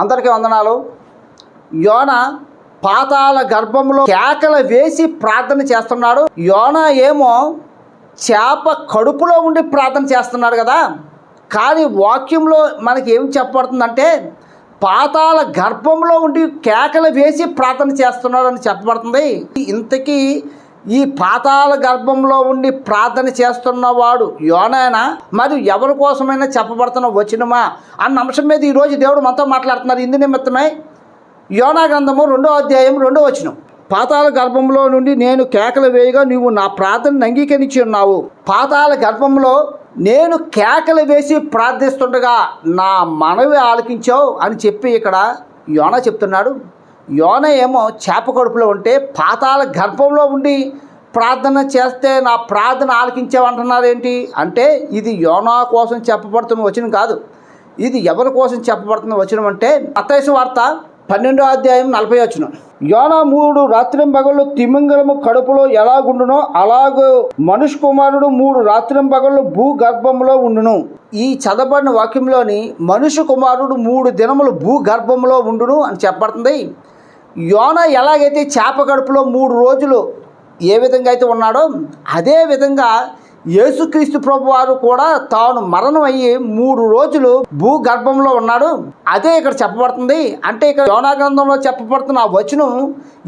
అందరికీ వందనాలు. యోన పాతాల గర్భంలో కేకలు వేసి ప్రార్థన చేస్తున్నాడు. యోన ఏమో చేప కడుపులో ఉండి ప్రార్థన చేస్తున్నాడు కదా. కానీ వాక్యంలో మనకి ఏం చెప్పబడుతుందంటే పాతాల గర్భంలో ఉండి కేకలు వేసి ప్రార్థన చేస్తున్నాడు అని చెప్పబడుతుంది. ఇంతకీ ఈ పాతాల గర్భంలో ఉండి ప్రార్థన చేస్తున్నవాడు యోనైనా మరియు ఎవరి కోసమైనా చెప్పబడుతున్న వచనమా? అన్న అంశం మీద ఈరోజు దేవుడు మనతో మాట్లాడుతున్నారు ఇందు నిమిత్తమై. యోనా గ్రంథము రెండో అధ్యాయం రెండో వచనం. పాతాల గర్భంలో నుండి నేను కేకలు వేయగా నీవు నా ప్రార్థనను అంగీకరించి ఉన్నావు. పాతాల గర్భంలో నేను కేకలు వేసి ప్రార్థిస్తుండగా నా మనవి ఆలకించావు అని చెప్పి ఇక్కడ యోన చెప్తున్నాడు. యోన ఏమో చేప కడుపులో ఉంటే పాతాల గర్భంలో ఉండి ప్రార్థన చేస్తే నా ప్రార్థన ఆలకించావంటున్నారు ఏంటి అంటే ఇది యోనా కోసం చెప్పబడుతున్న వచనం కాదు. ఇది ఎవరి కోసం చెప్పబడుతున్న వచనం అంటే అత్తైసు వార్త పన్నెండో అధ్యాయం నలభై వచ్చిన యోన మూడు రాత్రింపగళ్ళు తిమింగలము కడుపులో ఎలాగుండునో అలాగూ మనుష్ కుమారుడు మూడు రాత్రింపగళ్ళు భూగర్భంలో ఉండును. ఈ చదవబడిన వాక్యంలోని మనుషు కుమారుడు మూడు దినములు భూగర్భంలో ఉండును అని చెప్పబడుతుంది. యోన ఎలాగైతే చేప కడుపులో మూడు రోజులు ఏ విధంగా అయితే ఉన్నాడో అదే విధంగా యేసుక్రీస్తు ప్రభు వారు కూడా తాను మరణం అయ్యి మూడు రోజులు భూగర్భంలో ఉన్నాడు. అదే ఇక్కడ చెప్పబడుతుంది. అంటే ఇక్కడ యోనా గ్రంథంలో చెప్పబడుతున్న ఆ వచనం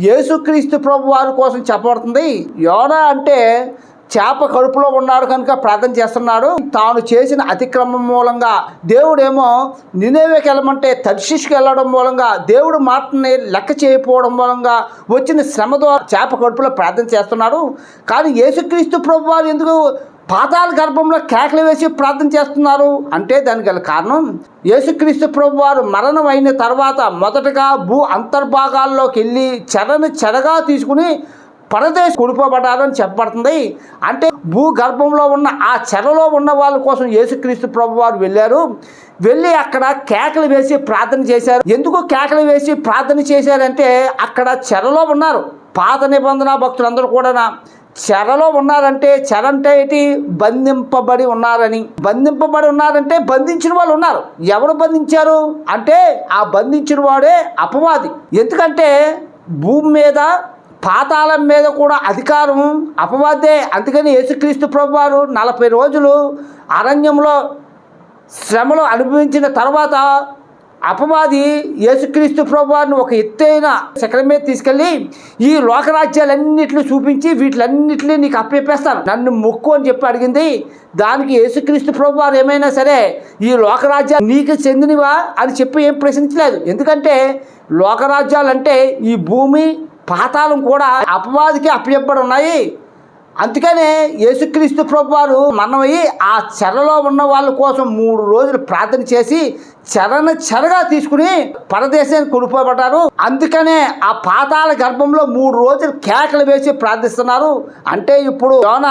యేసుక్రీస్తు ప్రభు వారి కోసం చెప్పబడుతుంది. యోనా అంటే చేప కడుపులో ఉన్నాడు కనుక ప్రార్థన చేస్తున్నాడు. తాను చేసిన అతిక్రమం మూలంగా దేవుడేమో నినేవేకి వెళ్ళమంటే తర్షిష్కి వెళ్ళడం మూలంగా దేవుడు మాటని లెక్క చేయకపోవడం మూలంగా వచ్చిన శ్రమ ద్వారా చేప కడుపులో ప్రార్థన చేస్తున్నాడు. కానీ యేసుక్రీస్తు ప్రభు వారు ఎందుకు పాతాల గర్భంలో కేకలు వేసి ప్రార్థన చేస్తున్నారు? అంటే దానికి గల కారణం యేసుక్రీస్తు ప్రభు వారు మరణం అయిన తర్వాత మొదటగా భూ అంతర్భాగాల్లోకి వెళ్ళి చెరను చెరగా తీసుకుని పరదేశం కుడిపోబడ్డారు చెప్పబడుతుంది. అంటే భూగర్భంలో ఉన్న ఆ చెరలో ఉన్న వాళ్ళ కోసం యేసుక్రీస్తు ప్రభు వారు వెళ్ళారు. వెళ్ళి అక్కడ కేకలు వేసి ప్రార్థన చేశారు. ఎందుకు కేకలు వేసి ప్రార్థన చేశారంటే అక్కడ చెరలో ఉన్నారు. పాత నిబంధన భక్తులందరూ కూడా చెరలో ఉన్నారంటే చెర అంటే ఏంటి? బంధింపబడి ఉన్నారని. బంధింపబడి ఉన్నారంటే బంధించిన వాళ్ళు ఉన్నారు. ఎవరు బంధించారు? అంటే ఆ బంధించిన వాడే అపవాది. ఎందుకంటే భూమి మీద పాతాళం మీద కూడా అధికారం అపవాదే. అందుకని యేసుక్రీస్తు ప్రభువారు నలభై రోజులు అరణ్యంలో శ్రమలు అనుభవించిన తర్వాత అపవాది యేసుక్రీస్తు ప్రభువారిని ఒక ఎత్తైన శకరం మీద తీసుకెళ్ళి ఈ లోకరాజ్యాలన్నింటినీ చూపించి వీటిలన్నింటినీ నీకు అప్పేపేస్తాను నన్ను మొక్కు అని చెప్పి అడిగింది. దానికి యేసుక్రీస్తు ప్రభువారు ఏమైనా సరే ఈ లోకరాజ్యాలు నీకు చెందినవా అని చెప్పి ఏం ప్రశ్నించలేదు. ఎందుకంటే లోకరాజ్యాలంటే ఈ భూమి పాతాళం కూడా అపవాదికి అప్పచెప్పబడి ఉన్నాయి అందుకనే యేసుక్రీస్తు ప్రభు వారు మనమయ్యి ఆ చెరలో ఉన్న వాళ్ళ కోసం మూడు రోజులు ప్రార్థన చేసి చెరను చెరగా తీసుకుని పరదేశానికి కొనుక్కోబడ్డారు అందుకనే ఆ పాతాల గర్భంలో మూడు రోజులు కేకలు వేసి ప్రార్థిస్తున్నారు. అంటే ఇప్పుడు యోన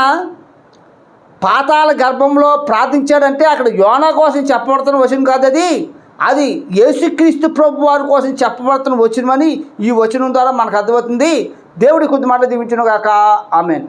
పాతాల గర్భంలో ప్రార్థించాడంటే అక్కడ యోనా కోసం చెప్పబడుతున్న వచనం కాదు అది అది యేసుక్రీస్తు ప్రభు వారి కోసం చెప్పబడుతున్న వచనమని ఈ వచనం ద్వారా మనకు అర్థమవుతుంది. దేవుడి కొద్ది మాటలు దీవించను గాక ఆమెన్.